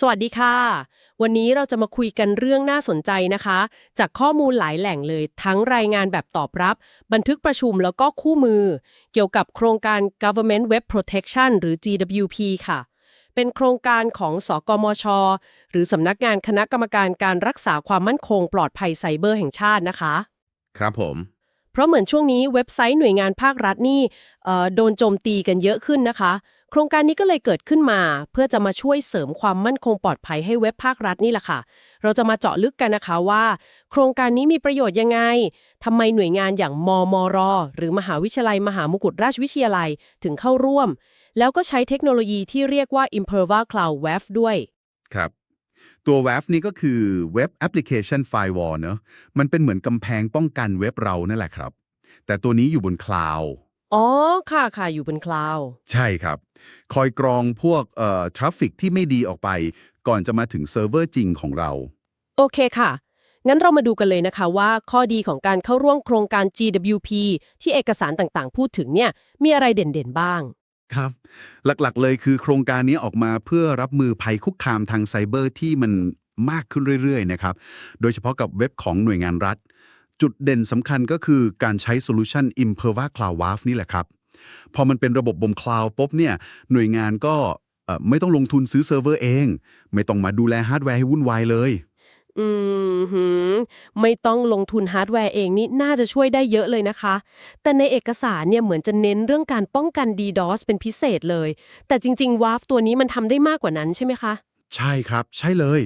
สวัสดีค่ะ วันนี้เราจะมาคุยกันเรื่องน่าสนใจนะคะ จากข้อมูลหลายแหล่งเลย ทั้งรายงานแบบตอบรับ บันทึกประชุมแล้วก็คู่มือ เกี่ยวกับโครงการ Government Web Protection หรือ GWP ค่ะ เป็นโครงการของสกมช หรือสำนักงานคณะกรรมการการรักษาความมั่นคงปลอดภัยไซเบอร์แห่งชาตินะคะ ครับผม เพราะเหมือนช่วงนี้เว็บไซต์หน่วยงานภาครัฐนี่เอ่อโดนโจมตีกันเยอะขึ้นนะคะ โครงการนี้ก็เลยเกิดขึ้นมา เพื่อจะมาช่วยเสริมความมั่นคงปลอดภัยให้เว็บภาครัฐนี่แหละค่ะ เราจะมาเจาะลึกกันนะคะว่า โครงการนี้มีประโยชน์ยังไงทำไมหน่วยงานอย่างมมร หรือมหาวิทยาลัย มหามกุฏราชวิทยาลัยถึงเข้าร่วม แล้วก็ใช้เทคโนโลยีที่เรียกว่า Imperva Cloud WAF ด้วย ครับตัว WAF นี่ก็คือ Web Application Firewall เนอะมันเป็นเหมือนกำแพงป้องกันเว็บเรานั่นแหละครับ แต่ตัวนี้อยู่บนคลาวด์ อ๋อ ค่ะค่ะอยู่บนคลาวด์ใช่ครับ คอยกรองพวกเอ่อทราฟฟิกที่ไม่ดีออกไป ก่อนจะมาถึงเซิร์ฟเวอร์จริงของเรา โอเคค่ะ งั้นเรามาดูกันเลยนะคะว่าข้อดีของการเข้าร่วมโครงการ GWP ที่เอกสารต่างๆ พูดถึงเนี่ย มีอะไรเด่นๆบ้าง ครับ หลักๆเลยคือโครงการนี้ออกมาเพื่อรับมือภัยคุกคามทางไซเบอร์ที่มันมากขึ้นเรื่อยๆนะครับ โดยเฉพาะกับเว็บของหน่วยงานรัฐ จุดเด่นสำคัญก็คือการใช้โซลูชัน Imperva Cloud WAF นี่แหละครับ พอมันเป็นระบบบนคลาวด์ปุ๊บเนี่ยหน่วยงานก็ไม่ต้องลงทุนซื้อเซิร์ฟเวอร์เอง ไม่ต้องมาดูแลฮาร์ดแวร์ให้วุ่นวายเลย อืมหืมไม่ต้องลงทุนฮาร์ดแวร์เองนี่น่าจะช่วยได้เยอะเลยนะคะ แต่ในเอกสารเนี่ยเหมือนจะเน้นเรื่องการป้องกัน DDoS เป็นพิเศษเลย แต่จริงๆ WAF ตัวนี้มันทำได้มากกว่านั้นใช่ไหมคะ ใช่ครับ ใช่เลย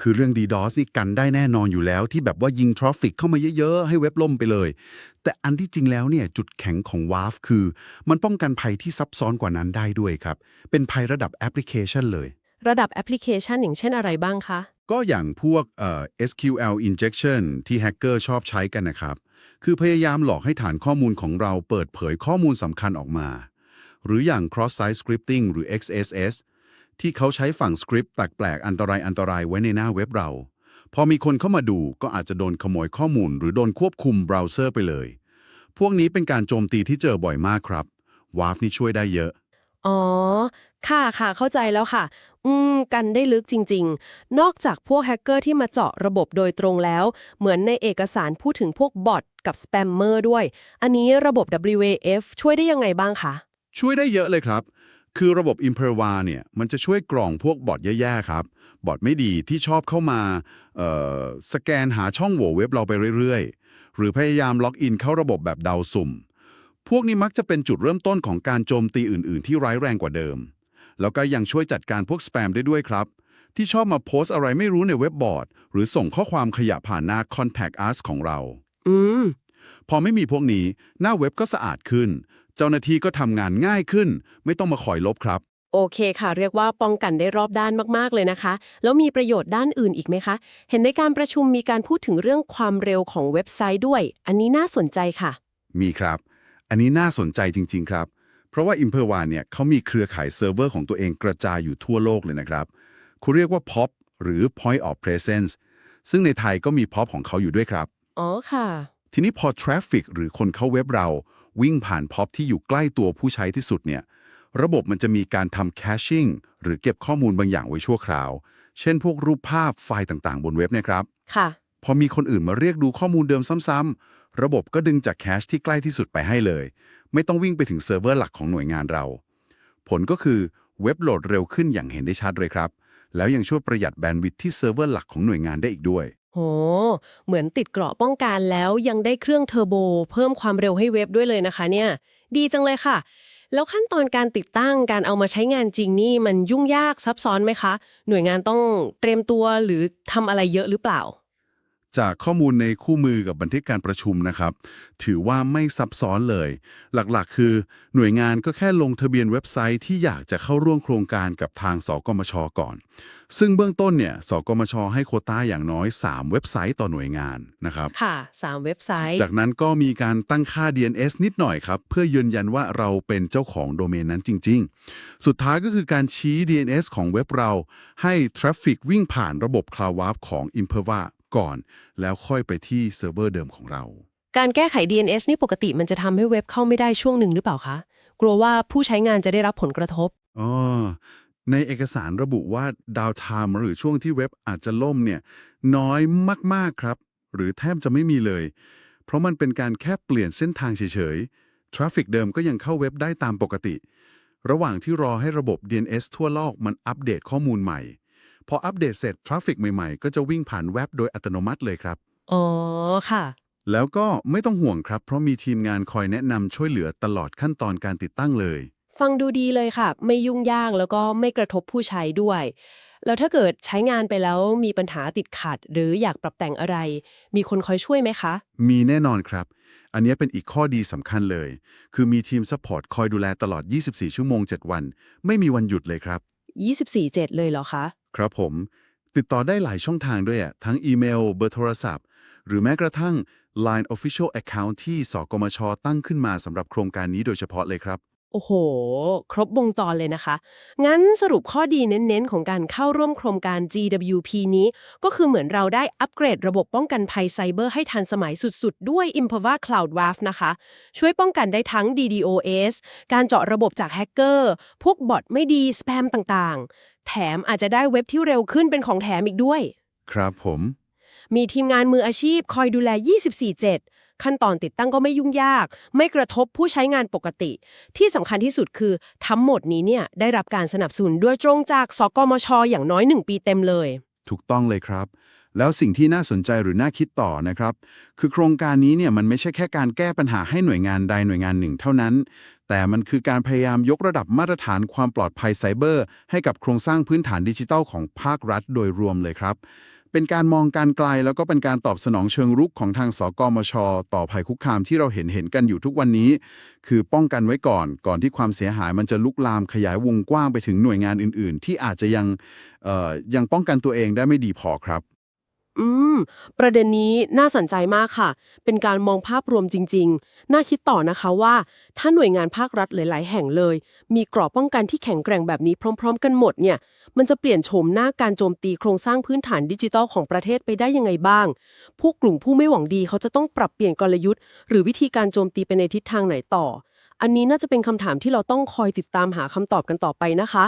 คือเรื่อง DDoS นี่กันได้แน่นอนอยู่แล้วที่แบบว่ายิงทราฟฟิกเข้ามาเยอะ ๆ ให้เว็บล่มไปเลย แต่อันที่จริงแล้วเนี่ยจุดแข็งของ WAF คือ มันป้องกันภัยที่ซับซ้อนกว่านั้นได้ด้วยครับ เป็นภัยระดับแอปพลิเคชันเลย ระดับแอปพลิเคชันอย่างเช่นอะไรบ้างคะ ก็อย่างพวกเอ่อ SQL injection ที่แฮกเกอร์ชอบใช้กันนะครับ คือพยายามหลอกให้ฐานข้อมูลของเราเปิดเผยข้อมูลสำคัญออกมา หรืออย่าง cross site scripting หรือ XSS ที่เขาใช้ฝั่งสคริปต์แปลกๆ อันตรายอันตรายไว้ในหน้าเว็บเรา พอมีคนเข้ามาดูก็อาจจะโดนขโมยข้อมูล หรือโดนควบคุมเบราว์เซอร์ไปเลย พวกนี้เป็นการโจมตีที่เจอบ่อยมากครับ WAF นี่ช่วยได้เยอะ อ๋อ ค่ะค่ะ เข้าใจแล้วค่ะ อืม กันได้ลึกจริง ๆ นอกจากพวกแฮกเกอร์ที่มาเจาะระบบโดยตรงแล้ว เหมือนในเอกสารพูดถึงพวกบอทกับสแปมเมอร์ด้วย อันนี้ระบบ WAF ช่วยได้ยังไงบ้างคะ ช่วยได้เยอะเลยครับ คือระบบ Imperva เนี่ยมันจะช่วยกรองพวกบอทแย่ๆครับ บอทไม่ดีที่ชอบเข้ามาเอ่อสแกนหาช่องโหว่เว็บเราไปเรื่อยๆ หรือพยายามล็อกอินเข้าระบบแบบเดาสุ่ม พวกนี้มักจะเป็นจุดเริ่มต้นของการโจมตีอื่นๆ ที่ร้ายแรงกว่าเดิม แล้วก็ยังช่วยจัดการพวกสแปมได้ด้วยครับ ที่ชอบมาโพสต์อะไรไม่รู้ในเว็บบอร์ดหรือส่งข้อความขยะผ่านหน้า Contact Us ของเรา อืมพอไม่มีพวกนี้หน้าเว็บก็สะอาดขึ้น เจ้าหน้าที่ก็ทำงานง่ายขึ้น ไม่ต้องมาคอยลบครับ โอเคค่ะ เรียกว่าป้องกันได้รอบด้านมากๆเลยนะคะ แล้วมีประโยชน์ด้านอื่นอีกไหมคะ เห็นในการประชุมมีการพูดถึงเรื่องความเร็วของเว็บไซต์ด้วย อันนี้น่าสนใจค่ะ มีครับ อันนี้น่าสนใจจริง ๆ ครับ เพราะว่า i m p e r v a เนี่ยเขามีเครือข่ายเซิร์ฟเวอร์ของตัวเองกระจายอยู่ทั่วโลกเลยนะครับเขาเรียกว่า POP หรือ Point of Presence ซึ่งในไทยก็มี POP ของเขาอยู่ด้วยครับ อ๋อค่ะ ทีนี้พอทราฟฟิกหรือคนเข้าเว็บเรา วิ่งผ่าน POP ที่อยู่ใกล้ตัวผู้ใช้ที่สุดเนี่ยระบบมันจะมีการทำ caching หรือเก็บข้อมูลบางอย่างไว้ชั่วคราว เช่นพวกรูปภาพไฟล์ต่างๆ บนเว็บเนะครับ ค่ะ พอมีคนอื่นมาเรียกดูข้อมูลเดิมซ้ำๆ ระบบก็ดึงจากแคชที่ใกล้ที่สุดไปให้เลย ไม่ต้องวิ่งไปถึงเซิร์ฟเวอร์หลักของหน่วยงานเรา ผลก็คือเว็บโหลดเร็วขึ้นอย่างเห็นได้ชัดเลยครับ แล้วยังช่วยประหยัดแบนด์วิดท์ที่เซิร์ฟเวอร์หลักของหน่วยงานได้อีกด้วย โห เหมือนติดเกราะป้องกันแล้วยังได้เครื่องเทอร์โบ เพิ่มความเร็วให้เว็บด้วยเลยนะคะเนี่ย ดีจังเลยค่ะ แล้วขั้นตอนการติดตั้งการเอามาใช้งานจริงนี่มันยุ่งยากซับซ้อนไหมคะ หน่วยงานต้องเตรียมตัวหรือทำอะไรเยอะหรือเปล่า จากข้อมูลในคู่มือกับบันทึกการประชุมนะครับ ถือว่าไม่ซับซ้อนเลย หลักๆ คือหน่วยงานก็แค่ลงทะเบียนเว็บไซต์ที่อยากจะเข้าร่วมโครงการกับทางสกมชก่อน ซึ่งเบื้องต้นเนี่ยสกมชให้โควต้าอย่างน้อย 3 เว็บไซต์ต่อหน่วยงานนะครับค่ะ 3 เว็บไซต์ จากนั้นก็มีการตั้งค่า DNS นิดหน่อยครับ เพื่อยืนยันว่าเราเป็นเจ้าของโดเมนนั้นจริง ๆ สุดท้ายก็คือการชี้ DNS ของเว็บเราให้ทราฟฟิกวิ่งผ่านระบบ Cloud WAF ของ Imperva ก่อน แล้วค่อยไปที่เซิร์ฟเวอร์เดิมของเรา การแก้ไข DNS นี่ปกติมันจะทำให้เว็บเข้าไม่ได้ช่วงหนึ่งหรือเปล่าคะ กลัวว่าผู้ใช้งานจะได้รับผลกระทบ อ๋อ ในเอกสารระบุว่าดาวไทม์หรือช่วงที่เว็บอาจจะล่มเนี่ยน้อยมากๆครับ หรือแทบจะไม่มีเลย เพราะมันเป็นการแค่เปลี่ยนเส้นทางเฉยๆทราฟฟิกเดิมก็ยังเข้าเว็บได้ตามปกติ ระหว่างที่รอให้ระบบ DNS ทั่วโลกมันอัปเดตข้อมูลใหม่ พออัปเดตเสร็จทราฟฟิกใหม่ๆ ก็จะวิ่งผ่านเว็บโดยอัตโนมัติเลยครับ อ๋อ ค่ะ แล้วก็ไม่ต้องห่วงครับ เพราะมีทีมงานคอยแนะนำช่วยเหลือตลอดขั้นตอนการติดตั้งเลย ฟังดูดีเลยค่ะ ไม่ยุ่งยากแล้วก็ไม่กระทบผู้ใช้ด้วย แล้วถ้าเกิดใช้งานไปแล้วมีปัญหาติดขัด หรืออยากปรับแต่งอะไร มีคนคอยช่วยไหมคะ มีแน่นอนครับ อันนี้เป็นอีกข้อดีสำคัญเลย คือมีทีมซัพพอร์ตคอยดูแลตลอด 24 ชั่วโมง 7 วัน ไม่มีวันหยุดเลยครับ 24-7 เลยเหรอคะ ครับผม ติดต่อได้หลายช่องทางด้วยอะทั้งอีเมล เบอร์โทรศัพท์ หรือแม้กระทั่ง Line Official Account ที่สกมชตั้งขึ้นมาสำหรับโครงการนี้โดยเฉพาะเลยครับ โอ้โห ครบวงจรเลยนะคะ งั้นสรุปข้อดีเน้นๆ ของการเข้าร่วมโครงการ GWP นี้ ก็คือเหมือนเราได้อัปเกรดระบบป้องกันภัยไซเบอร์ให้ทันสมัยสุดๆ ด้วย Imperva Cloud WAF นะคะ ช่วยป้องกันได้ทั้ง DDoS การเจาะระบบจากแฮกเกอร์ พวกบอทไม่ดี สแปมต่างๆ แถมอาจจะได้เว็บที่เร็วขึ้นเป็นของแถมอีกด้วย ครับผม มีทีมงานมืออาชีพคอยดูแล 24-7 ขั้นตอนติดตั้งก็ไม่ยุ่งยาก ไม่กระทบผู้ใช้งานปกติ ที่สำคัญที่สุดคือทั้งหมดนี้เนี่ยได้รับการสนับสนุนโดยตรงจากสกมชอย่างน้อย 1 ปีเต็มเลย ถูกต้องเลยครับ แล้วสิ่งที่น่าสนใจหรือน่าคิดต่อนะครับ คือโครงการนี้เนี่ยมันไม่ใช่แค่การแก้ปัญหาให้หน่วยงานใดหน่วยงานหนึ่งเท่านั้น แต่มันคือการพยายามยกระดับมาตรฐานความปลอดภัยไซเบอร์ ให้กับโครงสร้างพื้นฐานดิจิทัลของภาครัฐ โดยรวมเลยครับ เป็นการมองการไกลแล้วก็เป็นการตอบสนองเชิงรุกของทางสกมช ต่อภัยคุกคามที่เราเห็นเห็นกันอยู่ทุกวันนี้ คือป้องกันไว้ก่อน ก่อนที่ความเสียหายมันจะลุกลามขยายวงกว้างไปถึงหน่วยงานอื่น ๆ ที่อาจจะยังยังป้องกันตัวเองได้ไม่ดีพอครับ อืม ประเด็นนี้น่าสนใจมากค่ะ เป็นการมองภาพรวมจริง ๆ น่าคิดต่อนะคะว่า ถ้าหน่วยงานภาครัฐหลาย ๆ แห่งเลย มีกรอบป้องกันที่แข็งแกร่งแบบนี้พร้อม ๆ กันหมดเนี่ย มันจะเปลี่ยนโฉมหน้าการโจมตีโครงสร้างพื้นฐานดิจิทัลของประเทศไปได้ยังไงบ้างพวกกลุ่มผู้ไม่หวังดีเขาจะต้องปรับเปลี่ยนกลยุทธ์ หรือวิธีการโจมตีไปในทิศทางไหนต่อ อันนี้น่าจะเป็นคำถามที่เราต้องคอยติดตามหาคำตอบกันต่อไปนะคะ